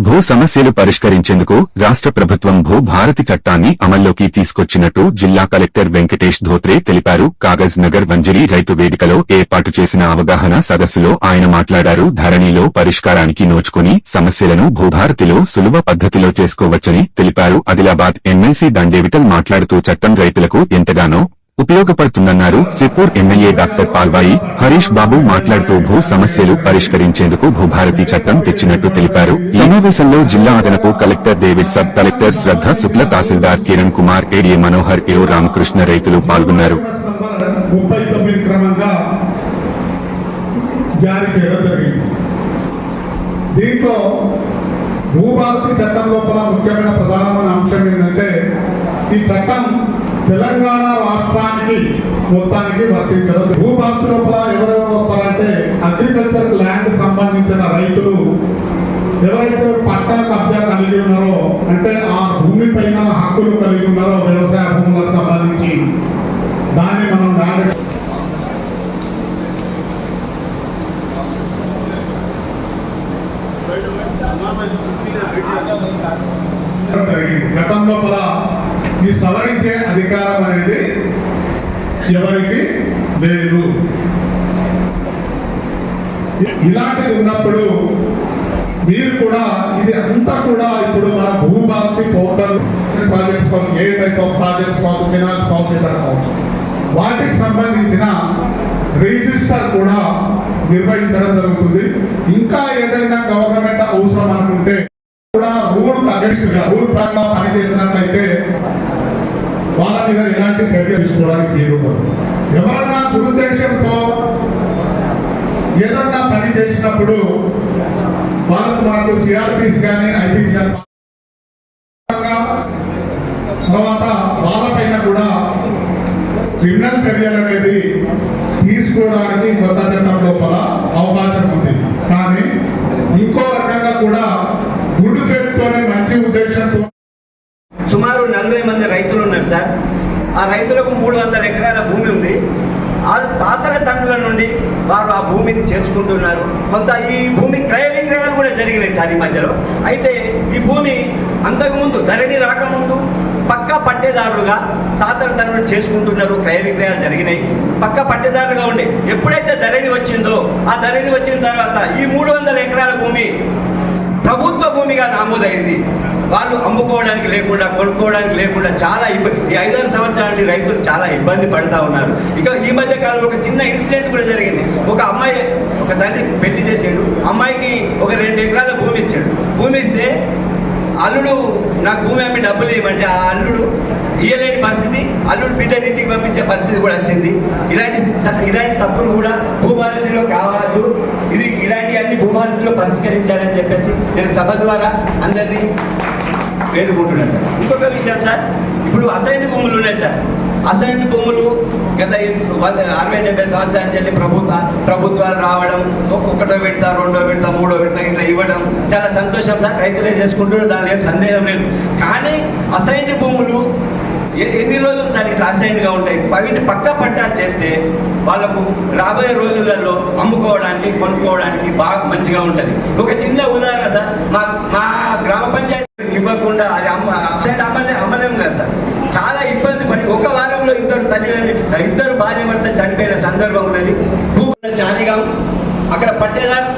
భూ సమస్యలు పరిష్కరించేందుకు రాష్ట్ర ప్రభుత్వం భూ భారతి చట్టాన్ని అమల్లోకి తీసుకొచ్చినట్టు జిల్లా కలెక్టర్ వెంకటేష్ ధోత్రే తెలిపారు. కాగజ్ నగర్ వంజరి రైతు వేదికలో ఏర్పాటు చేసిన అవగాహన సదస్సులో ఆయన మాట్లాడారు. ధరణిలో పరిష్కారానికి నోచుకుని సమస్యలను భూభారతిలో సులువ పద్ధతిలో చేసుకోవచ్చని తెలిపారు. ఆదిలాబాద్ ఎమ్మెల్సీ దండేవిటల్ మాట్లాడుతూ చట్టం రైతులకు ఎంతగానో ఉపయోగపడుతుందన్నారు సిప్పూర్ ఎమ్మెల్యే డాక్టర్ పాల్వాయి. హరీష్ బాబు మాట్లాడుతూ భూ సమస్యలు పరిష్కరించేందుకు భూభారతి చట్టం తెచ్చినట్టు తెలిపారు. సమావేశంలో జిల్లా అదనపు collector David sub collector Shraddha Shukla తహసీల్దార్ కిరణ్ కుమార్ ఏడిఏ మనోహర్ ఏఓ రామకృష్ణ రైతులు పాల్గొన్నారు. దీంట్లో భూభారతి చట్టం లోపల ముఖ్యమైన ప్రధానమైన అంశం ఏంటంటే ఈ చట్టం తెలంగాణ రాష్ట్రానికి మొత్తానికి వర్తించడం భూభారతి లోపల ఎవరెవరు వస్తారంటే అగ్రికల్చర్ ల్యాండ్ సంబంధించిన రైతులు ఎవరైతే పట్టా కబ్జా కలిగి ఉన్నారో అంటే ఆ భూమి పైన హక్కులు కలిగి ఉన్నారో వ్యవసాయ భూములకు సంబంధించి దాన్ని మనం ల్యాండ్ గతం లోపల ఈ సవరించే అధికారం అనేది ఎవరికి లేదు. ఇలాంటిది ఉన్నప్పుడు మీరు కూడా ఇది అంతా కూడా ఇప్పుడు మన భూభారతి పోర్టల్ ప్రాజెక్ట్స్ కావచ్చు ఏ టైప్ ఆఫ్ ప్రాజెక్ట్స్ కావచ్చు ఫినాన్స్ కావచ్చు ఇతర కావచ్చు. వాటికి సంబంధించిన రిజిస్టర్ కూడా నిర్వహించడం జరుగుతుంది. ఇంకా ఏదైనా గవర్నమెంట్ అవసరం అనుకుంటే కూడా రూల్ అగెన్స్ట్ రూల్ ప్రకారం పనిచేసినట్లయితే మీద ఇలాంటి చర్య తీసుకోవడానికి వీలు ఎవరన్నా దురుద్దేశంతో ఏదన్నా పని చేసినప్పుడు వాళ్ళకు మాకు సిఆర్పిస్ కానీ ఐపీస్ కానీ తర్వాత వాళ్ళపైన కూడా క్రిమినల్ చర్యలు అనేది తీసుకోవడానికి కొత్త చట్టం లోపల అవకాశం ఉంది. కానీ ఇంకో రకంగా కూడా గుడ్ ఫెయిత్తోనే మంచి ఉద్దేశంతో సుమారు నలభై మంది రైతులు ఉన్నారు సార్. ఆ రైతులకు మూడు వందల ఎకరాల భూమి ఉంది. వాళ్ళు తాతల తండ్రుల నుండి వారు ఆ భూమిని చేసుకుంటున్నారు. కొంత ఈ భూమి క్రయ విక్రయాలు కూడా జరిగినాయి సార్ ఈ మధ్యలో. అయితే ఈ భూమి అంతకుముందు ధరణి రాకముందు పక్క పట్టేదారులుగా తాతల తండ్రులు చేసుకుంటున్నారు క్రయ విక్రయాలు జరిగినాయి. పక్క పట్టేదారులుగా ఉండే ఎప్పుడైతే ధరణి వచ్చిందో ఆ ధరణి వచ్చిన తర్వాత ఈ మూడు వందల ఎకరాల భూమి ప్రభుత్వ భూమిగా నమోదైంది. వాళ్ళు అమ్ముకోవడానికి లేకుండా కొనుక్కోవడానికి లేకుండా చాలా ఇబ్బంది ఈ ఐదారు సంవత్సరాలు రైతులు చాలా ఇబ్బంది పడుతూ ఉన్నారు. ఇక ఈ మధ్య కాలంలో ఒక చిన్న ఇన్సిడెంట్ కూడా జరిగింది. ఒక అమ్మాయి ఒక తండ్రి పెళ్ళి చేసాడు అమ్మాయికి ఒక రెండు ఎకరాల భూమి ఇచ్చాడు. భూమి ఇస్తే అల్లుడు నాకు భూమి అమ్మి డబ్బులు ఇవ్వమంటే ఆ అల్లుడు ఇయ్యలేని పరిస్థితి. అల్లుడు బిడ్డని ఇంటికి పంపించే పరిస్థితి కూడా వచ్చింది. ఇలాంటి ఇలాంటి తప్పులు కూడా భూభారతిలో కావద్దు. ఇది ఇలాంటి అన్ని భూభారతిలో పరిష్కరించాలని చెప్పేసి నేను సభ ద్వారా అందరినీ వేడుకుంటున్నాను సార్. ఇంకొక విషయం సార్ ఇప్పుడు అసైన్ భూములు ఉన్నాయి సార్. అసైన్ భూములు గత అరవై డెబ్బై సంవత్సరాల నుంచి ప్రభుత్వ ప్రభుత్వాలు రావడం ఒకటో విడత రెండో విడత మూడో విడత ఇట్లా ఇవ్వడం చాలా సంతోషం సార్. రైతులే చేసుకుంటున్నారు దానిలో ఏం సందేహం లేదు. కానీ అసైన్ భూములు ఎన్ని రోజులు సార్ ఇట్లా అసైన్గా ఉంటాయి? వీటిని పక్క పట్టాలు చేస్తే వాళ్ళకు రాబోయే రోజులలో అమ్ముకోవడానికి కొనుక్కోవడానికి బాగా మంచిగా ఉంటుంది. ఒక చిన్న ఉదాహరణ సార్. మా మా గ్రామ పంచాయతీ ఇవ్వకుండా అది అమ్మ అప్సైడ్ అమ్మలే అమ్మలేం కదా సార్. చాలా ఇబ్బంది పడి ఒక వారంలో ఇద్దరు తల్లి ఇద్దరు భార్య భర్త చనిపోయిన సందర్భం ఉన్నది. భూమి చారిగాం అక్కడ పట్టేదారు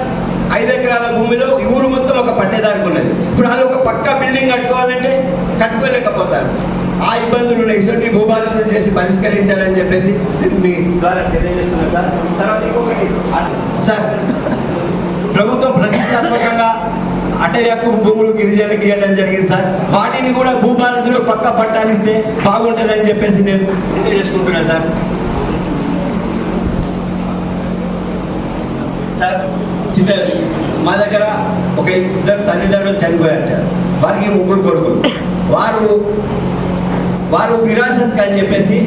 ఐదు ఎకరాల భూమిలో ఈ ఊరు మొత్తం ఒక పట్టేదారికి ఉన్నది. ఇప్పుడు వాళ్ళు ఒక పక్క బిల్డింగ్ కట్టుకోవాలంటే కట్టుకోలేకపోతారు. ఆ ఇబ్బందులు ఉన్నాయి. ఇటువంటి భూబాధితులు చేసి పరిష్కరించాలని చెప్పేసి మీ ద్వారా తెలియజేస్తున్నాను సార్. తర్వాత ఇంకొకటి సార్ ప్రభుత్వం ప్రతిష్టాత్మకంగా అటవీ భూములు గిరిజనులకు ఇవ్వడం జరిగింది సార్. వాటిని కూడా భూభారతిలో పక్క పట్టాలిస్తే బాగుంటుందని చెప్పేసి నేను తెలియజేసుకుంటున్నాను సార్. సార్ చిన్న మా దగ్గర ఒక ఇద్దరు తల్లిదండ్రులు చనిపోయారు సార్. వారికి ముగ్గురు కొడుకులు. వారు వారు విరాసత్ అని చెప్పేసి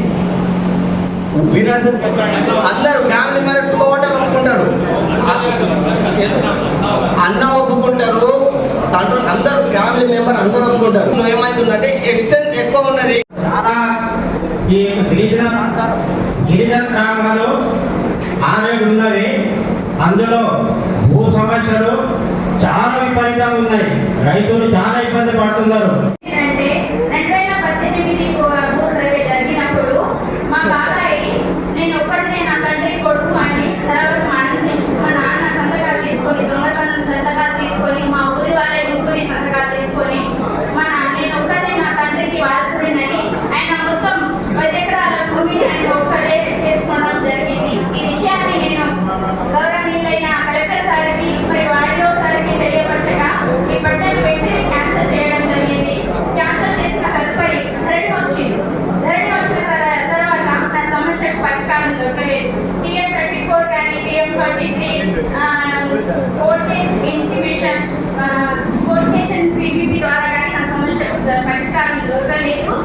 విరాసత్ అందరూ ఫ్యామిలీ మ్యారేజ్ ఒప్పుకుంటారు. అన్న ఒప్పుకుంటారు తండ్రులు అందరూ ఫ్యామిలీ మెంబర్ అందరూ ఒప్పుకుంటారు. నువ్వు ఏమైతుందంటే ఎక్స్టెన్స్ ఎక్కువ ఉన్నది. చాలా ఈ గిరిజన గిరిజన గ్రామాలు ఆరేడు ఉన్నవి. అందులో భూ సమస్యలు చాలా విపరీతంగా ఉన్నాయి. రైతులు చాలా ఇబ్బంది పడుతున్నారు అంటే రెండు వేల పద్దెనిమిది భూ సర్వే జరిగినప్పుడు మా బాబాయ్ నేను ఒక్కడినే నా తండ్రి కొడుకు అని తర్వాత మానేసి మా నాన్న సంతకాలు తీసుకొని దొంగతనం సంతకాలు తీసుకొని మా ఊరి వాళ్ళ ముగ్గురి సంతకాలు తీసుకొని మా నా నేను ఒక్కడే నా తండ్రికి వారసుడినని ఆయన మొత్తం పది ఎకరాల భూమిని ఆయన ఒక్కడే చేసుకోవడం జరిగింది ఈ విషయాన్ని నేను గౌరవనీయులైన కలెక్టర్ సార్కి మరి వాడిలో సార్కి తెలియపరచగా ఈ పట్టణ వెంటనే క్యాన్సిల్ చేయడం జరిగింది క్యాన్సిల్ చేసిన తదుపరి ధరణి వచ్చింది ధరణి వచ్చిన తర- తర్వాత నా సమస్యకు పరిష్కారం దొరకలేదు టీఎం థర్టీ ఫోర్ కానీ టీఎం ఫార్టీ త్రీ కోర్టేజ్ ఇంటిమేషన్ కోర్టేషన్ పీపీపీ ద్వారా కానీ నా సమస్యకు జ- పరిష్కారం దొరకలేదు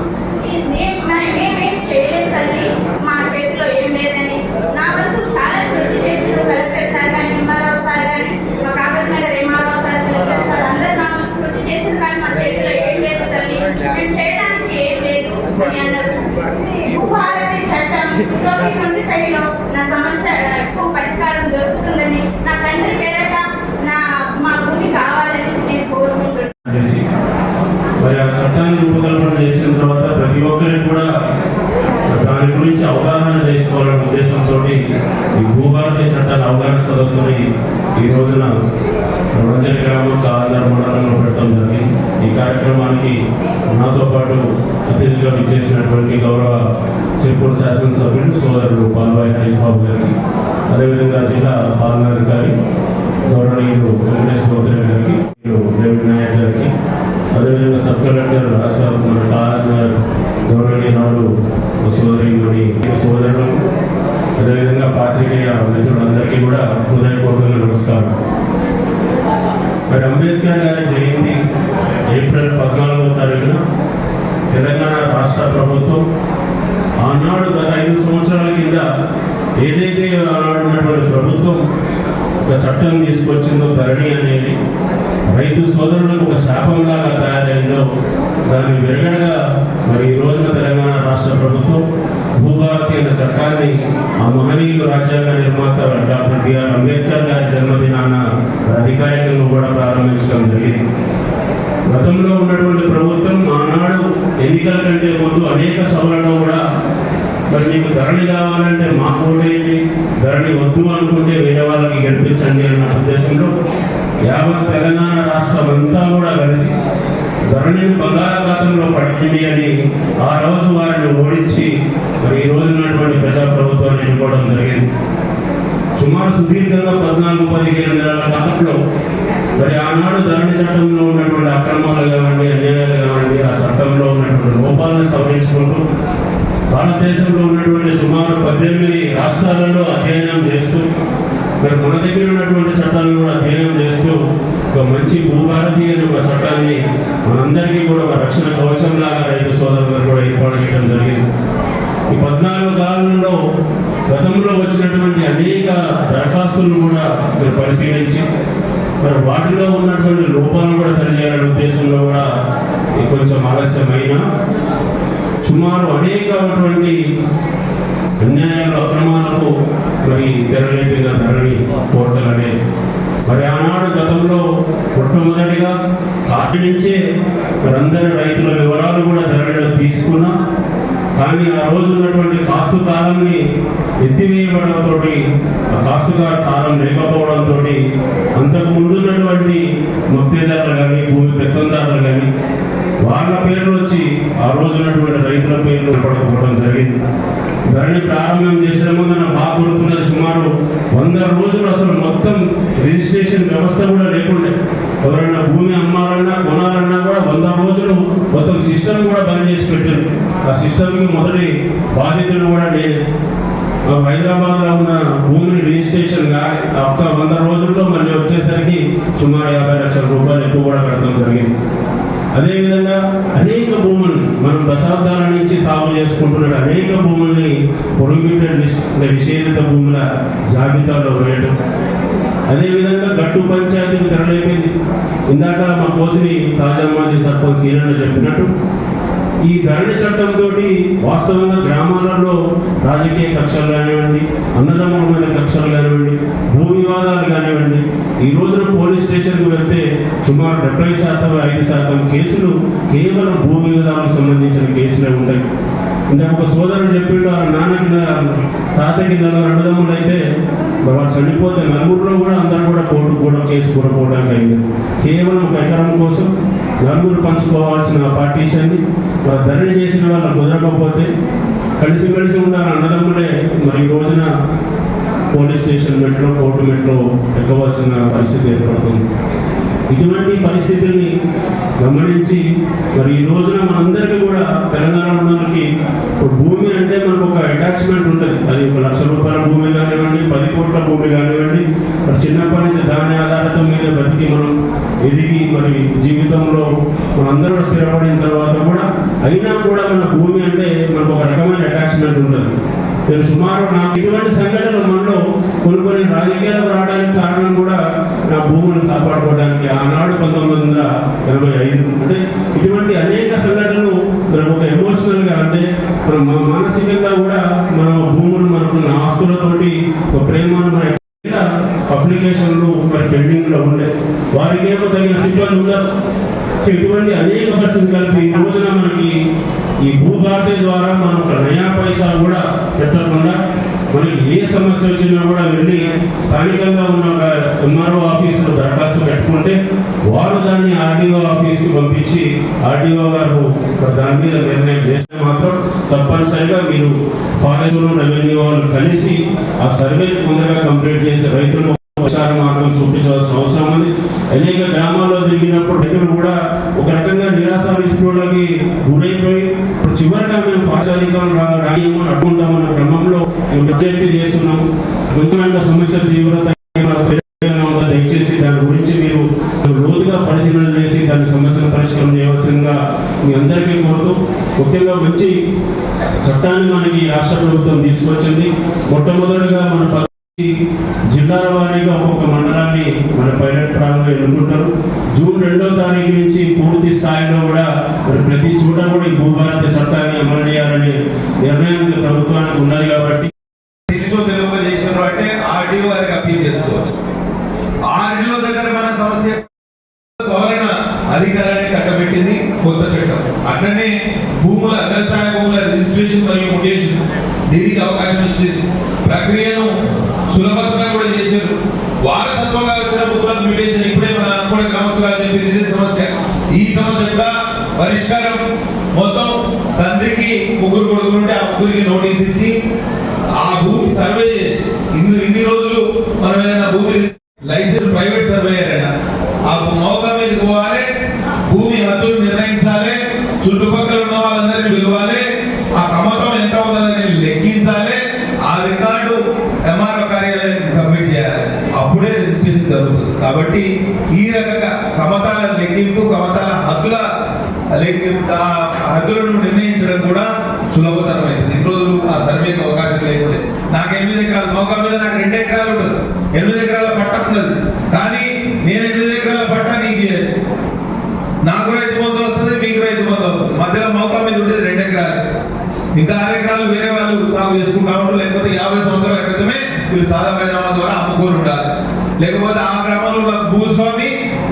ఇది నే- మరి మేమేం చేయలేదు తల్లి మా చేతిలో ఏం లేదని నా వంతు చాలా కృషి చేసిన కలెక్టర్ సార్ కానీ ఎంఆర్ఓ సార్ కానీ మా Kagaznagar MRO sir collector sir అందరూ నా వంతు కృషి చేసిన కానీ మా చేతిలో ఏం లేదు తల్లి మేము చేయడానికి ఏం లేదు అని అన్నారు భూభారతి నా సమస్య ఎక్కువ పరిష్కారం దొరుకుతుందని నా తండ్రి పేరట నా మా భూమి కావాలని నేను కోరుకుంటున్నాను మరి ఆ చట్టాన్ని రూపకల్పన చేసిన తర్వాత ప్రతి ఒక్కరికి కూడా దాని గురించి అవగాహన చేసుకోవాలనే ఉద్దేశంతో ఈ భూభారతీయ చట్టాల అవగాహన సదస్సుని ఈ రోజున రంజన్ కాలర్ మండలంలో పెట్టడం జరిగింది. ఈ కార్యక్రమానికి నాతో పాటు అతిథిగా విచ్చేసినటువంటి గౌరవ చెరుపూరు శాసనసభ్యులు సోదరుడు పాల్వాయి హరీష్ బాబు గారికి అదేవిధంగా జిల్లా పాలనాధికారి గౌరవనీయులు వెంకటేష్ గౌతమ్ గారికి డేవిడ్ నాయక్ గారికి అదేవిధంగా సబ్ కలెక్టర్ రాష్ట్ర మన కాజ్ గౌరవనీయులు సోదరి సోదరులకు అదేవిధంగా పాత్రికేయ మిత్రులందరికీ కూడా హృదయపూర్వక అంబేద్కర్ గారి జయంతి ఏప్రిల్ పద్నాలుగో తారీఖున తెలంగాణ రాష్ట్ర ప్రభుత్వం ఆనాడు గత ఐదు సంవత్సరాల కింద ఏదైతే ఆనాడు ఉన్నటువంటి ప్రభుత్వం ఒక చట్టం తీసుకొచ్చిందో ధరణి అనేది రైతు సోదరులకు ఒక శాపంలాగా తయారైందో దాన్ని విరగడగా మరి ఈ రోజున తెలంగాణ రాష్ట్ర ప్రభుత్వం భూభారతి అన్న చట్టాన్ని ఆ మహనీయులు రాజ్యాంగ నిర్మాత డాక్టర్ బిఆర్ అంబేద్కర్ గారి జన్మదినాన అధికారికంగా కూడా ప్రారంభించడం జరిగింది. గతంలో ఉన్నటువంటి ప్రభుత్వం ఆనాడు ఎన్నికల కంటే ముందు అనేక సభలలో కూడా మరి మీకు ధరణి కావాలంటే మా ఓటేయండి ధరణి వద్దు అనుకుంటే వేరే వాళ్ళకి గెలిపించండి అన్న ఉద్దేశంలో యావత్ తెలంగాణ రాష్ట్రం అంతా కూడా కలిసి ధరణిని బంగాళాఖాతంలో పట్టింది అని ఆ రోజు వారిని ఓడించి మరి ఈ రోజు ఉన్నటువంటి ప్రజాప్రభుత్వాన్ని ఎన్నుకోవడం జరిగింది. సుమారు సుదీర్ఘంగా పద్నాలుగు పదిహేను నెలల కాలంలో మరి ఆనాడు ధరణి చట్టంలో ఉన్నటువంటి అక్రమాలు కావండి అన్యాయాలు కావండి ఆ చట్టంలో ఉన్నటువంటి లోపాలను సవరించుకుంటూ భారతదేశంలో ఉన్నటువంటి సుమారు పద్దెనిమిది రాష్ట్రాలలో అధ్యయనం చేస్తూ మరి మన దగ్గర ఉన్నటువంటి చట్టాలను కూడా అధ్యయనం చేస్తూ ఒక మంచి భూభారతి అనే ఒక చట్టాన్ని మనందరికీ కూడా ఒక రక్షణ కవచం లాగా రైతు సోదరులు కూడా ఏర్పాటు చేయడం జరిగింది. ఈ పద్నాలుగు కాలంలో గతంలో వచ్చినటువంటి అనేక దరఖాస్తులను కూడా మీరు పరిశీలించి మరి వాటిలో ఉన్నటువంటి లోపాలను కూడా సరిచేయాలనే ఉద్దేశంలో కూడా ఇది కొంచెం ఆలస్యమైన సుమారు అనేకటువంటి అన్యాయాలు అక్రమాలకు మరి తెరలేపిన ధరణి పోర్టల్ అనే. మరి ఆనాడు గతంలో మొట్టమొదటిగా కాటి నుంచే మరందరి రైతుల వివరాలు కూడా ధరణిలో తీసుకున్నా కానీ ఆ రోజు ఉన్నటువంటి కాస్తు కాలాన్ని ఎత్తివేయబడంతో ఆ కాస్తు లేకపోవడంతో అంతకు ముందు ఉన్నటువంటి మొత్తేదారులు కానీ భూమి పెత్తందారులు కానీ వాళ్ళ పేర్లు వచ్చి ఆ రోజు ఉన్నటువంటి రైతుల పేర్లు పడకపోవడం జరిగింది. ధరణి ప్రారంభం చేసిన ముందు నాకు సుమారు వంద రోజులు అసలు మొత్తం రిజిస్ట్రేషన్ వ్యవస్థ కూడా లేకుండే. ఎవరైనా భూమి అమ్మాలన్నా కొనాలన్నా కూడా వంద రోజులు మొత్తం సిస్టమ్ కూడా బంద్ చేసి పెట్టారు ఆ సిస్టమ్కి మొదటి బాధితులు కూడా హైదరాబాద్లో ఉన్న భూమి రిజిస్ట్రేషన్గా ఒక్క వంద రోజుల్లో మళ్ళీ వచ్చేసరికి సుమారు యాభై లక్షల రూపాయలు ఎక్కువ కూడా కడతాం జరిగింది. అదేవిధంగా అనేక భూములు మనం దశాబ్దాల నుంచి సాగు చేసుకుంటున్న అనేక భూముల్ని ప్రొహిబిటెడ్ లిస్ట్ నిషేధిత భూముల జాబితాలో వేయడం అదేవిధంగా గట్టు పంచాయతీకి తెరలేపింది. ఇందాక మా కోసిని తాజా మాజీ సర్పంచ్ సీనియర్లు చెప్పినట్టు ఈ ధరణి చట్టంతో వాస్తవంగా గ్రామాలలో రాజకీయ కక్షలు కానివ్వండి అన్నదమ్ములమైన కక్షలు కానివ్వండి భూ వివాదాలు కానివ్వండి ఈ రోజున పోలీస్ స్టేషన్కు వెళ్తే సుమారు డెబ్బై శాతం ఐదు శాతం కేసులు కేవలం భూ వివాదాలకు సంబంధించిన కేసులే ఉంటాయి. ఇంకా ఒక సోదరుడు చెప్పిండు ఆ నాన్న కింద తాత కింద అన్నదమ్ములు అయితే వాళ్ళు చనిపోతే నలుగురిలో కూడా అందరూ కూడా కోర్టు కూడా కేసు కూడా పోవడానికి అయింది. కేవలం ఒక ఎకరం కోసం నలుగురు పంచుకోవాల్సిన పార్టీషన్ని ధరణి చేసిన వాళ్ళు కుదరకపోతే కలిసిమెలిసి ఉండాలి అన్నదమ్ములే మరి ఈ రోజున పోలీస్ స్టేషన్ మెట్లో కోర్టు మెట్లో ఎక్కవలసిన పరిస్థితి ఏర్పడుతుంది. ఇటువంటి పరిస్థితుల్ని గమనించి మరి ఈ రోజున మనందరికీ కూడా తెలంగాణ మనకి భూమి అంటే మనకు ఒక అటాచ్మెంట్ ఉంటుంది. అది ఒక లక్ష రూపాయల భూమి కానివ్వండి పది కోట్ల భూమి కానివ్వండి మరి చిన్నప్పటి నుంచి దాని ఆధారత మీద బతికి మనం ఎదిగి మరి జీవితంలో మనందరూ స్థిరపడిన తర్వాత కూడా అయినా కూడా మన భూమి అంటే మనకు ఒక రకమైన అటాచ్మెంట్ ఉంటుంది. నేను సుమారు నాకు ఇటువంటి సంఘటనలు మనలో కొన్ని కొన్ని రాజకీయాలకు రావడానికి కారణం కూడా నా భూమిని కాపాడుతుంది ఆనాడు పంతొమ్మిది వందల ఎనభై ఐదు అంటే ఇటువంటి అనేక సంఘటనలు మనకు ఒక ఎమోషనల్గా అంటే మన మా- మానసికంగా కూడా మన భూములు మనకున్న ఆస్తులతోటి ఒక ప్రేమను మన అప్లికేషన్లు మరి పెండింగ్లో ఉండే. వారికి ఏమో తగిన సిబ్బంది ఉండదు సో ఇటువంటి అనేక పరిస్థితులు కలిపి ఈ రోజున మనకి ఈ భూభారతి ద్వారా మనం ఒక నయా పైసా కూడా పెట్టకుండా మనకి ఏ సమస్య వచ్చినా కూడా వెళ్ళి స్థానికంగా ఉన్న ఒక ఎంఆర్ఓ ఆఫీసులో దరఖాస్తు పెట్టుకుంటే వారు దాన్ని ఆర్డీఓ ఆఫీస్కి పంపించి ఆర్డీఓ గారు దాని మీద నిర్ణయం చేస్తే మాత్రం తప్పనిసరిగా మీరు ఫారెస్ట్ రెవెన్యూ వాళ్ళు కలిసి ఆ సర్వే తొందరగా కంప్లీట్ చేసి రైతులు పరిష్కార మార్గం చూపించవలసిన అవసరం ఉంది. అనేక గ్రామాల్లో జరిగినప్పుడు రైతులు కూడా ఒక రకంగా నిరాశ నిస్పృహలకి గురైపోయి ఇప్పుడు చివరిగా మేము పాచారికం రాయము అడ్డుకుంటామన్న క్రమంలో మేము విజ్ఞప్తి చేస్తున్నాము. కొంచెం సమస్య తీవ్రత దయచేసి దాని గురించి మీరు లోతుగా పరిశీలన చేసి దాని సమస్యను పరిష్కారం చేయవలసిందిగా మీ అందరికీ కోరుతూ ముఖ్యంగా మంచి చట్టాన్ని మనకి రాష్ట్ర ప్రభుత్వం తీసుకొచ్చింది. మొట్టమొదటిగా మన జిల్లాల వారీగా ఒక్కొక్క మండలాన్ని మన పైలట్ ప్రాంతంలో ఎన్నుకుంటారు. జూన్ రెండో తారీఖు నుంచి పూర్తి స్థాయిలో కూడా మరి ప్రతి చోట కూడా ఈ భూభారత చట్టాన్ని అమలు చేయాలనే నిర్ణయం ప్రభుత్వానికి ఉన్నది కాబట్టి తెలుగు తెలుగు చేసిన అంటే ఆర్డీఓ వారికి అప్పీల్ చేసుకోవచ్చు. ఆర్డీఓ దగ్గర మన సమస్య సవరణ అధికారాన్ని కట్టబెట్టింది కొత్త చట్టం. అట్లనే భూముల వ్యవసాయ భూముల రిజిస్ట్రేషన్ మరియు మ్యుటేషన్ దీనికి అవకాశం ఇచ్చింది. ప్రక్రియ వారసత్వంగా వచ్చిన భూములకు మ్యూటేషన్ ఇప్పుడే మన కూడా గ్రామస్తులు చెప్పింది ఇదే సమస్య. ఈ సమస్య కూడా పరిష్కారం మొత్తం తండ్రికి ముగ్గురు కొడుకులు ఆ ముగ్గురికి నోటీస్ ఇచ్చి ఆ భూమి సర్వే చేసి ఇన్ని ఇన్ని రోజులు మనం ఏదైనా భూమి లైసెన్స్ ప్రైవేట్ సర్వేయర్ అయినా ఆ మౌకా మీద పోవాలి భూమి హద్దులు నిర్ణయించాలి చుట్టుపక్కల ఉన్న వాళ్ళందరినీ పిలవాలి ఆ కమతం ఎంత ఉన్నదని లెక్కించాలి ఆ రికార్డు ఎంఆర్ఓ కార్యాలయానికి సబ్మిట్ చేయాలి అప్పుడే రిజిస్ట్రేషన్ జరుగుతుంది. కాబట్టి ఈ రకంగా కమతాల లెక్కింపు కమతాల హద్దుల లెక్కింపు ఆ హద్దులను నిర్ణయించడం కూడా సులభతరమైంది. ఇన్ని రోజులు ఆ సర్వేకి అవకాశం లేకుండే. నాకు ఎనిమిది ఎకరాలు మోకా మీద నాకు రెండు ఎకరాలు ఉండదు. ఎనిమిది ఎకరాల పట్ట ఉన్నది. కానీ నేను ఎనిమిది ఎకరాల పట్ట నీకు ఇవ్వచ్చు నాకు రైతు బంధు వస్తుంది మీకు రైతు బంధు వస్తుంది. మధ్యలో మోకా మీద ఉండేది రెండు ఎకరాలు. ఇంకా ఆరు ఎకరాలు వేరే వాళ్ళు సాగు చేసుకుంటా ఉంటారు. లేకపోతే యాభై సంవత్సరాల క్రితమే వీళ్ళు సాధారణ ద్వారా అమ్ముకొని ఉండాలి. లేకపోతే ఆ గ్రామంలో ఉన్న భూస్వామి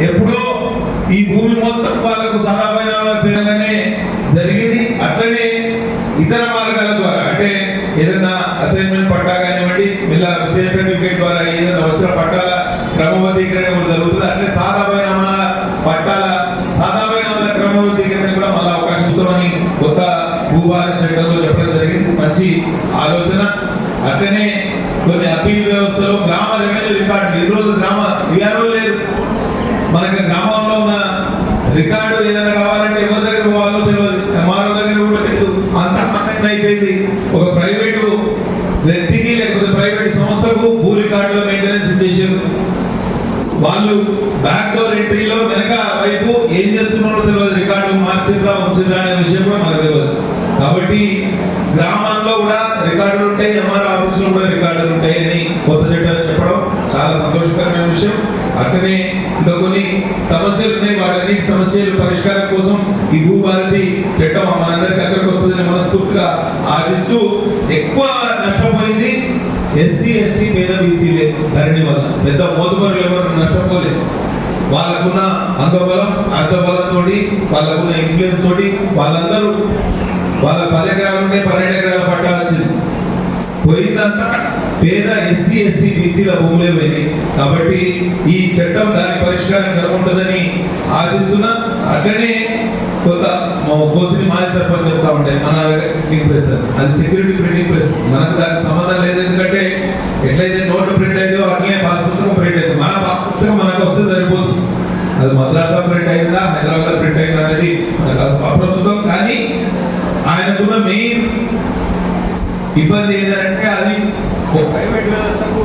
ఎప్పుడో ఈ భూమి మొత్తం వాళ్ళకు సాదా పేరుగానే జరిగింది. అట్లనే ఇతర మార్గాల ద్వారా అంటే ఏదైనా అసైన్మెంట్ పట్టా కానివ్వండి ఇలా సేల్ సర్టిఫికేట్ ద్వారా ఏదైనా వచ్చిన పట్టాల క్రమబద్ధీకరణ కూడా జరుగుతుంది. అట్లే సాదా పట్టాల సాదా క్రమబద్ధీకరణ కూడా మళ్ళీ అవకాశం ఇస్తామని కొత్త భూభారత చట్టంలో చెప్పడం జరిగింది. మంచి ఆలోచన. అట్లనే కొన్ని అప్పీల్ వ్యవస్థలో గ్రామ రెవెన్యూ రికార్డు ఈ రోజు గ్రామ విఆర్ఓ లేదు. మనకి గ్రామంలో ఉన్న రికార్డు ఏదైనా కావాలంటే ఎవరి దగ్గర పోవాలో తెలియదు. ఎంఆర్ఓ దగ్గర కూడా లేదు. అంత అయిపోయింది. ఒక ప్రైవేటు వ్యక్తికి లేకపోతే ప్రైవేట్ సంస్థకు భూ రికార్డులో మెయింటెనెన్స్ చేశారు. వాళ్ళు బ్యాక్ డోర్ ఎంట్రీలో వెనక వైపు ఏం చేస్తున్నారో తెలియదు రికార్డు మార్చిర్రా ఉంచిర్రా అనే విషయం కూడా మనకు తెలియదు కాబట్టి గ్రామాల్లో కూడా రికార్డులు ఉంటాయి ఎంఆర్ ఆఫీస్లో కూడా రికార్డులు ఉంటాయి అని కొత్త చట్టాలు చెప్పడం చాలా సంతోషకరమైన విషయం. అట్లనే ఇంకా కొన్ని సమస్యలు ఉన్నాయి. వాటన్నిటి సమస్యలు పరిష్కారం కోసం ఈ భూభారతి చట్టం మనందరికీ అక్కడికి వస్తుందని మనస్ఫూర్తిగా ఆశిస్తూ ఎక్కువ నష్టపోయింది ఎస్సీ ఎస్టీ పేద బీసీలే ధరణి వల్ల. పెద్ద మోతుబరులు ఎవరు? నష్టపోలేదు. వాళ్ళకున్న అంగబలం అర్ధబలంతో వాళ్ళకున్న ఇన్ఫ్లుయెన్స్ తోటి వాళ్ళందరూ వాళ్ళ పది ఎకరాలు ఉంటే పన్నెండు ఎకరాల పట్టా వచ్చింది. పోయిందంతా పేద ఎస్సీ ఎస్టీ బీసీల భూములే పోయినాయి. కాబట్టి ఈ చట్టం దాని పరిష్కారం కనుగొంటుందని ఆశిస్తున్నా. అట్లనే కొంత మా కోసిని మాజీ సర్పంచ్ చెప్తా ఉంటాయి మన ప్రింటింగ్ ప్రెస్ అది సెక్యూరిటీ ప్రింటింగ్ ప్రెస్ మనకు దానికి సంబంధం లేదు. ఎందుకంటే ఎట్లయితే నోట్ ప్రింట్ అయిందో అట్లనే పాస్ పుస్తకం ప్రింట్ అయింది. మన పాస్ పుస్తకం మనకు వస్తే సరిపోతుంది అది మద్రాసా ప్రింట్ అయిందా హైదరాబాద్ ప్రింట్ అయిందా అనేది మనకు అది అప్రస్తుతం. కానీ ఆయనకున్న మెయిన్ ఇబ్బంది ఏంటంటే అది ప్రైవేట్ వ్యవస్థకు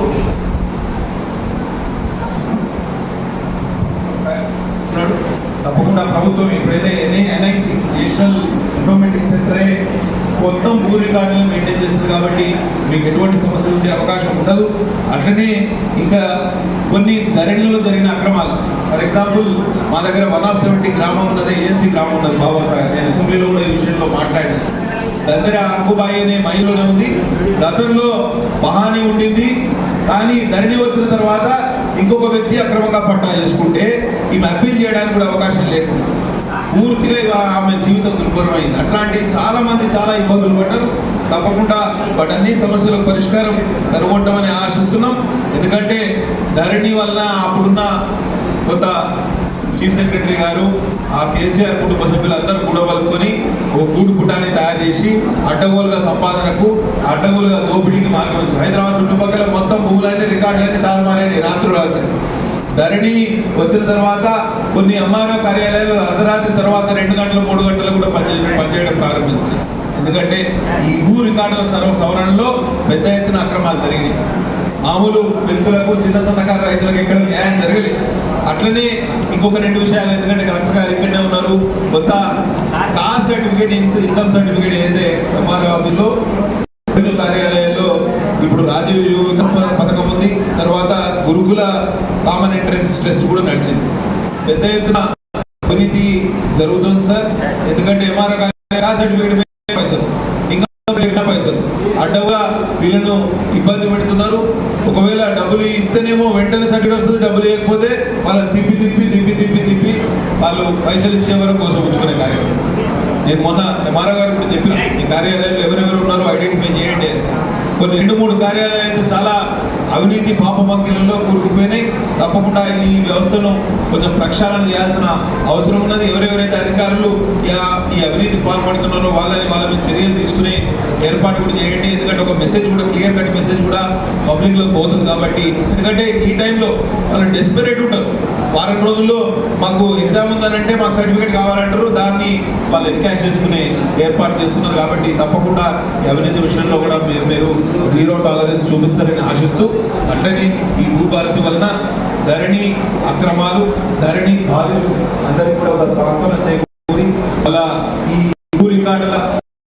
కూడా ప్రభుత్వం ఎప్పుడైతే ఎన్ఐసి నేషనల్ ఇన్ఫర్మేటిక్ సెంటరే మొత్తం భూ రికార్డులను మెయింటైన్ చేస్తుంది కాబట్టి మీకు ఎటువంటి సమస్యలు ఉండే అవకాశం ఉండదు. అట్లనే ఇంకా కొన్ని ధరణిలో జరిగిన అక్రమాలు ఫర్ ఎగ్జాంపుల్ మా దగ్గర వన్ ఆఫ్ సెవెంటీ గ్రామం ఉన్నది ఏజెన్సీ గ్రామం ఉన్నది బాబాసాహెబ్. నేను అసెంబ్లీలో కూడా ఈ విషయంలో మాట్లాడాను. దగ్గర అంకుబాయి అనే మైలోనే ఉంది. గతంలో మహాని ఉండింది. కానీ ధరణి వచ్చిన తర్వాత ఇంకొక వ్యక్తి అక్రమంగా పట్టా చేసుకుంటే ఈమె అప్పీల్ చేయడానికి కూడా అవకాశం లేకుండా పూర్తిగా ఆమె జీవితం దుర్భరమైంది అట్లాంటి చాలా మంది చాలా ఇబ్బందులు పడ్డారు. తప్పకుండా వాటన్ని సమస్యలకు పరిష్కారం కనుగొంటామని ఆశిస్తున్నాం. ఎందుకంటే ధరణి వల్ల అప్పుడున్న కొంత చీఫ్ సెక్రటరీ గారు ఆ కేసీఆర్ కుటుంబ సభ్యులందరూ కూడా కలుపుకొని ఓ గూడు పుటాన్ని తయారు చేసి అడ్డగోలుగా సంపాదనకు అడ్డగోలుగా దోపిడీకి మార్గం హైదరాబాద్ చుట్టుపక్కల మొత్తం భూములన్నీ రికార్డులన్నీ తారుమారండి రాత్రులు రాత్రి. ధరణి వచ్చిన తర్వాత కొన్ని ఎంఆర్ఓ కార్యాలయాలు అర్ధరాత్రి తర్వాత రెండు గంటలు మూడు గంటలు కూడా పనిచేయడం పనిచేయడం ప్రారంభించింది. ఎందుకంటే ఈ భూ రికార్డుల సవరణలో పెద్ద ఎత్తున అక్రమాలు జరిగినాయి. మామూలు వ్యక్తులకు చిన్న సన్నకారు రైతులకు ఎక్కడ న్యాయం జరగలేదు. అట్లనే ఇంకొక రెండు విషయాలు ఎందుకంటే కలెక్టర్ గారు ఇక్కడనే ఉన్నారు. కొత్త కాస్ట్ సర్టిఫికేట్ ఇన్కమ్ సర్టిఫికేట్ ఏదైతే ఎంఆర్ఓ ఆఫీస్లో రెవెన్యూ కార్యాలయంలో ఇప్పుడు రాజీవ్ యువక పథకం ఉంది. తర్వాత గురుకుల కామన్ ఎంట్రన్స్ టెస్ట్ కూడా నడిచింది. పెద్ద ఎత్తున అవినీతి జరుగుతుంది సార్. ఎందుకంటే ఎంఆర్ఓ సర్టిఫికేట్ పైసలు ఇంకా పెట్టిన పైసలు అడ్డగా వీళ్ళను ఇబ్బంది పెడుతున్నారు ఒకవేళ డబ్బులు ఇస్తేనేమో వెంటనే సర్టిఫికేట్ వస్తుంది డబ్బులు లేకపోతే వాళ్ళని తిప్పి తిప్పి తిప్పి తిప్పి తిప్పి వాళ్ళు పైసలు ఇచ్చే వరకు కోసం ఉంచుకునే కార్యక్రమం నేను మొన్న ఎంఆర్ఓ గారు కూడా చెప్పిన ఈ కార్యాలయంలో ఎవరెవరు ఉన్నారో ఐడెంటిఫై చేయండి కొన్ని రెండు మూడు కార్యాలయాలు చాలా అవినీతి పాపమంకిలలో కూరుకుపోయినాయి. తప్పకుండా ఈ వ్యవస్థను కొంచెం ప్రక్షాళన చేయాల్సిన అవసరం ఉన్నది. ఎవరెవరైతే అధికారులు ఈ అవినీతి పాల్పడుతున్నారో వాళ్ళని వాళ్ళ మీద చర్యలు తీసుకునే ఏర్పాటు కూడా చేయండి. ఎందుకంటే ఒక మెసేజ్ కూడా క్లియర్ కట్ మెసేజ్ కూడా పబ్లిక్ పోతుంది కాబట్టి. ఎందుకంటే ఈ టైంలో వాళ్ళు డెస్పరేట్ ఉంటారు. వారం రోజుల్లో మాకు ఎగ్జామ్ ఉందనంటే మాకు సర్టిఫికేట్ కావాలంటారు. దాన్ని వాళ్ళు ఎన్కాష్ చేసుకునే ఏర్పాటు చేస్తున్నారు కాబట్టి తప్పకుండా అవినీతి విషయంలో కూడా మీరు మీరు జీరో టాలరెన్స్ చూపిస్తారని ఆశిస్తూ అట్లనే ఈ భూభారతి వలన ధరణి అక్రమాలు ధరణి బాధితులు అందరికీ కూడా ఒక సాంత్వన చేకూరి అలా ఈ భూ రికార్డుల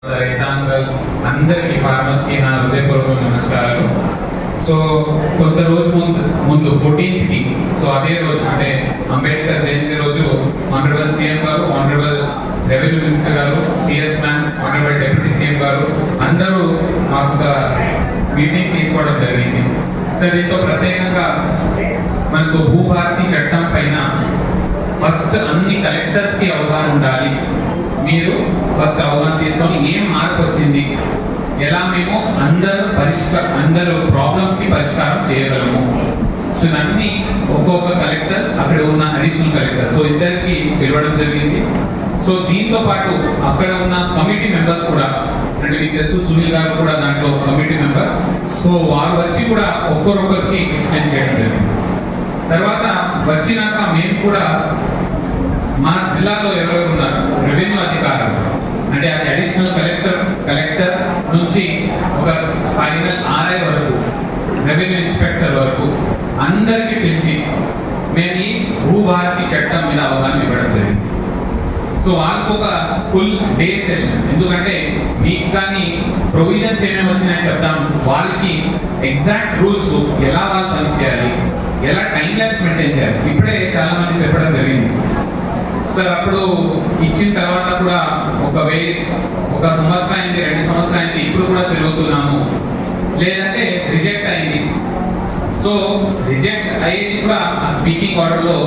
రైతాంగల్ అందరికీ ఫార్మర్స్కి నా హృదయపూర్వక నమస్కారాలు సో కొంత రోజు ముందు ముందు సో అదే రోజు అంటే అంబేద్కర్ జయంతి రోజు ఆనరబుల్ సీఎం గారు ఆనరబుల్ రెవెన్యూ మినిస్టర్ గారు CS man honourable deputy CM గారు అందరూ మాకు ఒక మీటింగ్ తీసుకోవడం జరిగింది. సార్ దీంతో ప్రత్యేకంగా మనకు భూభారతి చట్టం పైన ఫస్ట్ అన్ని కలెక్టర్స్కి అవగాహన ఉండాలి. మీరు ఫస్ట్ అవగాహన తీసుకొని ఏం మార్పు వచ్చింది? ఎలా మేము అందరూ పరిష్కార అందరూ ప్రాబ్లమ్స్కి పరిష్కారం చేయగలము? సో ఇవన్నీ ఒక్కొక్క కలెక్టర్ అక్కడ ఉన్న అడిషనల్ కలెక్టర్ సో ఇద్దరికి పిలవడం జరిగింది. సో దీంతో పాటు అక్కడ ఉన్న కమిటీ మెంబర్స్ కూడా అంటే మీకు తెలుసు సునీల్ గారు కూడా దాంట్లో కమిటీ మెంబర్ సో వారు వచ్చి కూడా ఒక్కొక్కరికి ఎక్స్ప్లెయిన్ చేయడం జరిగింది. తర్వాత వచ్చినాక మేము కూడా మా జిల్లాలో ఎవరెవరు ఉన్నారు? రెవెన్యూ అధికారులు. అంటే అది అడిషనల్ కలెక్టర్ కలెక్టర్ నుంచి ఒక ఫైనల్ ఆర్ఐ వరకు రెవెన్యూ ఇన్స్పెక్టర్ వరకు అందరికీ పిలిచి మేము ఈ భూభారతి చట్టం మీద అవగాహన ఇవ్వడం జరిగింది. సో వాళ్ళకు ఒక ఫుల్ డే సెషన్ ఎందుకంటే మీకు కానీ ప్రొవిజన్స్ ఏమేమి వచ్చినాయో చెప్తాం వాళ్ళకి ఎగ్జాక్ట్ రూల్స్ ఎలా వాళ్ళు పని చేయాలి ఎలా టైం లైన్స్ మెయింటైన్ చేయాలి. ఇప్పుడే చాలా మంది చెప్పడం జరిగింది. సార్ అప్పుడు ఇచ్చిన తర్వాత కూడా ఒక వే ఒక సంవత్సరానికి రెండు సంవత్సరానికి ఇప్పుడు కూడా తిరుగుతున్నాము. లేదంటే రిజెక్ట్ సో రిజెక్ట్ అయ్యేది కూడా ఆ స్పీకింగ్ ఆర్డర్లో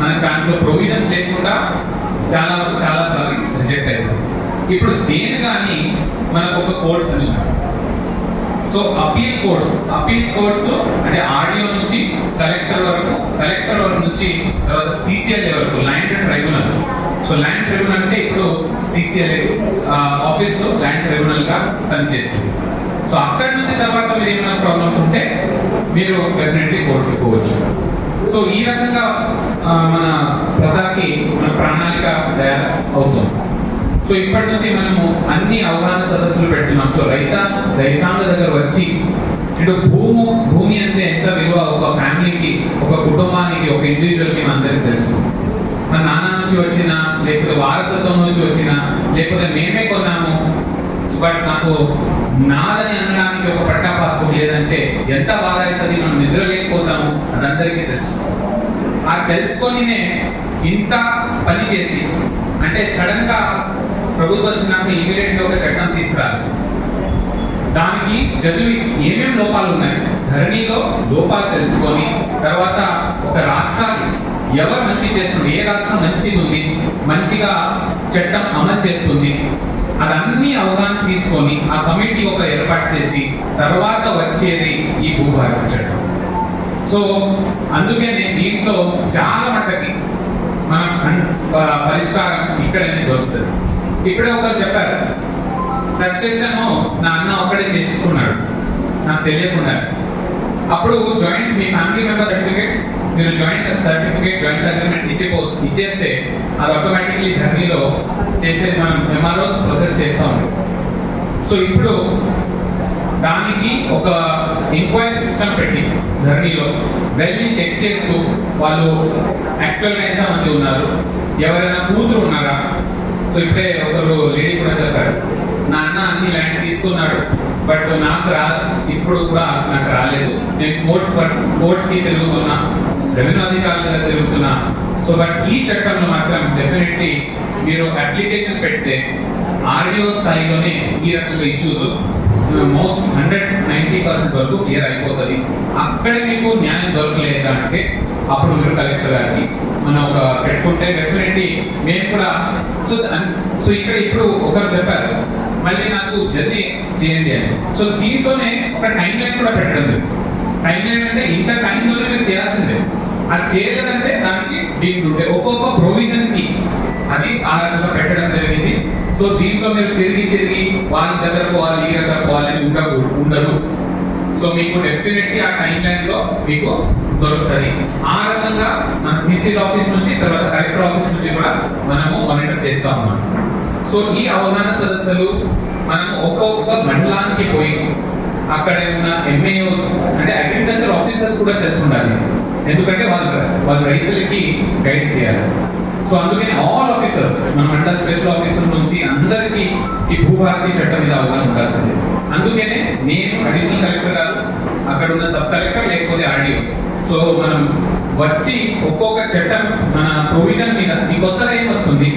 మనకి దాంట్లో ప్రొవిజన్స్ లేకుండా చాలా చాలా సార్లు రిజెక్ట్ అయింది ఇప్పుడు దేని కానీ మనకు ఒక కోర్స్ అని so appeal course appeal course అంటే ఆడియో నుంచి కలెక్టర్ వరకు కలెక్టర్ వరకు నుంచి తర్వాత సిసిఎల్ఏ వరకు land and tribunal so land tribunal అంటే ఇప్పుడు సిసిఎల్ఏ ఆఫీస్ ల్యాండ్ ట్రైబ్యునల్గా పనిచేస్తుంది. సో అక్కడి నుంచి తర్వాత మీరు ఏమైనా ప్రాబ్లమ్స్ ఉంటే మీరు డెఫినెట్లీ కోరుకోవచ్చు సో ఈ రకంగా మన ప్రధాకి మన ప్రణాళిక తయారు అవుతుంది సో ఇప్పటి నుంచి మనము అన్ని అవగాహన సదస్సులు పెడుతున్నాం. సో రైత రైతాంగ దగ్గర వచ్చి ఇటు భూము భూమి అంటే ఎంత విలువ? ఒక ఫ్యామిలీకి ఒక కుటుంబానికి ఒక ఇండివిజువల్కి అందరికీ తెలుసు. మన నాన్న నుంచి వచ్చిన లేకపోతే వారసత్వం నుంచి వచ్చిన లేకపోతే మేమే కొన్నాము బట్ నాకు నాదని అనడానికి ఒక పట్టా పాస్పోర్ట్ లేదంటే ఎంత బాధ అవుతుంది మనం నిద్ర లేకపోతాము అది అందరికీ తెలుసు. ఆ తెలుసుకొనినే ఇంత పని చేసి అంటే సడన్గా ప్రభుత్వం వచ్చినాక ఇమీడియట్గా ఒక చట్టం తీసుకురాలి. దానికి చదివి ఏమేం లోపాలు ఉన్నాయి? ధరణిలో లోపాలు తెలుసుకొని తర్వాత ఒక రాష్ట్రాన్ని ఎవరు మంచి చేస్తుంది ఏ రాష్ట్రం మంచిగా ఉంది మంచిగా చట్టం అమలు చేస్తుంది అదన్నీ అవగాహన తీసుకొని ఆ కమిటీ ఒక ఏర్పాటు చేసి తర్వాత వచ్చేది ఈ భూభారత చట్టం. సో అందుకనే దీంట్లో చాలా మటుకి మనం పరిష్కారం ఇక్కడనే దొరుకుతుంది. ఇక్కడే ఒకరు చెప్పారు సక్సెషన్ నా అన్న ఒక్కడే చేసుకున్నాడు నాకు తెలియకుండా. అప్పుడు జాయింట్ మీ ఫ్యామిలీ మెంబర్ సర్టిఫికేట్ మీరు జాయింట్ సర్టిఫికేట్ జాయింట్ అగ్రిమెంట్ ఇచ్చిపో ఇచ్చేస్తే అది ఆటోమేటిక్లీ ధర్మీలో చేసేది మనం ఎంఆర్ఓస్ చేస్తూ ఉంటాం సో ఇప్పుడు దానికి ఒక ఎంక్వైరీ సిస్టమ్ పెట్టి ధరణిలో వెళ్ళి చెక్ చేస్తూ వాళ్ళు యాక్చువల్గా ఎంత మంది ఉన్నారు ఎవరైనా కూతురు ఉన్నారా? సో ఇప్పుడే ఒకరు లేడీ కూడా చెప్పారు నా అన్న అన్ని ల్యాండ్ తీసుకున్నాడు బట్ నాకు రా ఇప్పుడు కూడా నాకు రాలేదు. నేను కోర్ట్ కోర్టుకి తిరుగుతున్నా రెవెన్యూ అధికారుల దగ్గర తిరుగుతున్నా. సో బట్ ఈ చట్టంలో మాత్రం డెఫినెట్లీ మీరు అప్లికేషన్ పెడితే ఆర్డిఓ స్థాయిలోనే ఈ రకంగా issues most hundred ninety percent వరకు క్లియర్ అయిపోతుంది. అక్కడ మీకు న్యాయం దొరకలేదు అంటే అప్పుడు మీరు కలెక్టర్ గారికి మనం ఒక పెట్టుకుంటే డెఫినెట్లీ మేము కూడా సో సో ఇక్కడ ఇప్పుడు ఒకరు చెప్పారు మళ్ళీ నాకు జర్నీ చేయండి అని. సో దీంట్లోనే ఒక టైం లైన్ కూడా పెట్టడం టైం లైన్ అంటే ఇంత టైంలోనే మీరు చేయాల్సిందే. అది చేయలేదంటే దానికి దీనికి ఉంటే ఒక్కొక్క ప్రొవిజన్కి అది ఆ రకంగా పెట్టడం జరిగింది. సో దీంట్లో మీరు తిరిగి తిరిగి వాళ్ళ దగ్గర పోవాలి ఈ దగ్గర పోవాలి ఉండదు ఉండదు. సో మీకు డెఫినెట్లీ ఆ టైం లైన్లో మీకు దొరుకుతుంది. ఆ రకంగా మన సిసిఎల్ ఆఫీస్ నుంచి తర్వాత కలెక్టర్ ఆఫీస్ నుంచి కూడా మనము మానిటర్ చేస్తా ఉన్నాం. సో ఈ అవగాహన సదస్సులు మనం ఒక్కొక్క మండలానికి పోయి అక్కడ ఉన్న ఎంఏఓస్ అంటే అగ్రికల్చర్ ఆఫీసర్స్ కూడా తెలిసి ఉండాలి ఎందుకంటే వాళ్ళు వాళ్ళు రైతులకి గైడ్ చేయాలి. సో అందుకని ఆల్ ఆఫీసర్స్ మన మండల స్పెషల్ ఆఫీసర్ నుంచి అందరికీ ఈ భూభారతి చట్టం మీద అవగాహన ఉండాల్సిందే. అందుకనే నేను అడిషనల్ కలెక్టర్ గారు అక్కడ ఉన్న సబ్ కలెక్టర్ లేకపోతే ఆర్డీఓ సో మనం వచ్చి ఒక్కొక్క చట్టం మన ప్రొవిజన్ మీద ఈ కొత్తగా ఏం వస్తుంది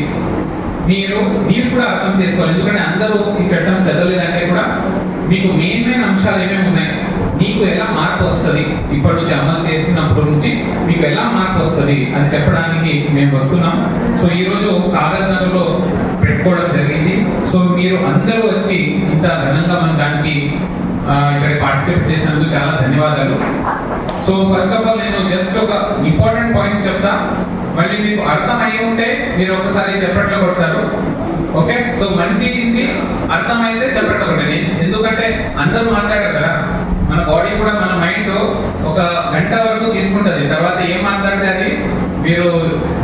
మీరు మీరు కూడా అర్థం చేసుకోవాలి. ఎందుకంటే అందరూ ఈ చట్టం చదవలేదంటే కూడా మీకు మెయిన్ మెయిన్ అంశాలు ఏమేమి ఉన్నాయి? మీకు ఎలా మార్పు వస్తుంది? ఇప్పటి నుంచి అమలు చేసినప్పటి నుంచి మీకు ఎలా మార్పు వస్తుంది అని చెప్పడానికి మేము వస్తున్నాం. సో ఈ రోజు కాగజ్ నగర్లో పెట్టుకోవడం జరిగింది. సో మీరు అందరూ వచ్చి ఇంత ఘనంగా మన దానికి ఇక్కడ పార్టిసిపేట్ చేసినందుకు చాలా ధన్యవాదాలు. సో ఫస్ట్ ఆఫ్ ఆల్ నేను జస్ట్ ఒక ఇంపార్టెంట్ పాయింట్స్ చెప్తా. మళ్ళీ మీకు అర్థం అయి ఉంటే మీరు ఒకసారి చెప్పట్లో కొడతారు. ఓకే? సో మంచి హిందీ అర్థమైతే చెప్పట్లో కొట్టండి ఎందుకంటే అందరూ మాట్లాడారు కదా మన బాడీ కూడా మన మైండ్ ఒక గంట వరకు తీసుకుంటది. తర్వాత ఏం మాట్లాడితే అది మీరు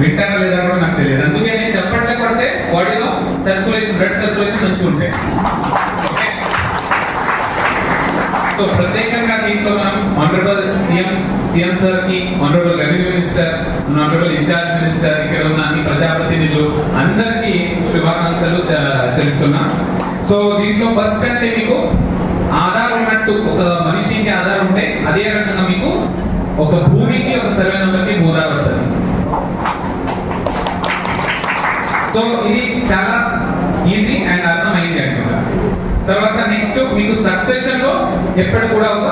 వింటారా లేదా కూడా నాకు తెలియదు. అందుకే నేను చెప్పట్లే కొడితే బాడీలో సర్క్యులేషన్ బ్లడ్ సర్క్యులేషన్ మంచి ఉంటాయి ఓకే? సో ప్రత్యేకంగా దీంట్లో మనం ఆనరబుల్ సీఎం సార్కి honourable revenue minister honourable incharge minister ఇక్కడ ఉన్న అన్ని ప్రజాప్రతినిధులు అందరికీ శుభాకాంక్షలు చెబుతున్నా సో దీంట్లో ఫస్ట్ అంటే మీకు ఆధార్ ఉన్నట్టు ఒక మనిషికి ఆధార్ ఉంటే అదే రకంగా మీకు ఒక భూమికి ఒక సర్వే నెంబర్కి భూధార్ వస్తుంది. సో ఇది చాలా ఈజీ అండ్ అర్థమైంది అనుకుంటా. తర్వాత నెక్స్ట్ మీకు సక్సెషన్లో ఎప్పుడు కూడా ఒక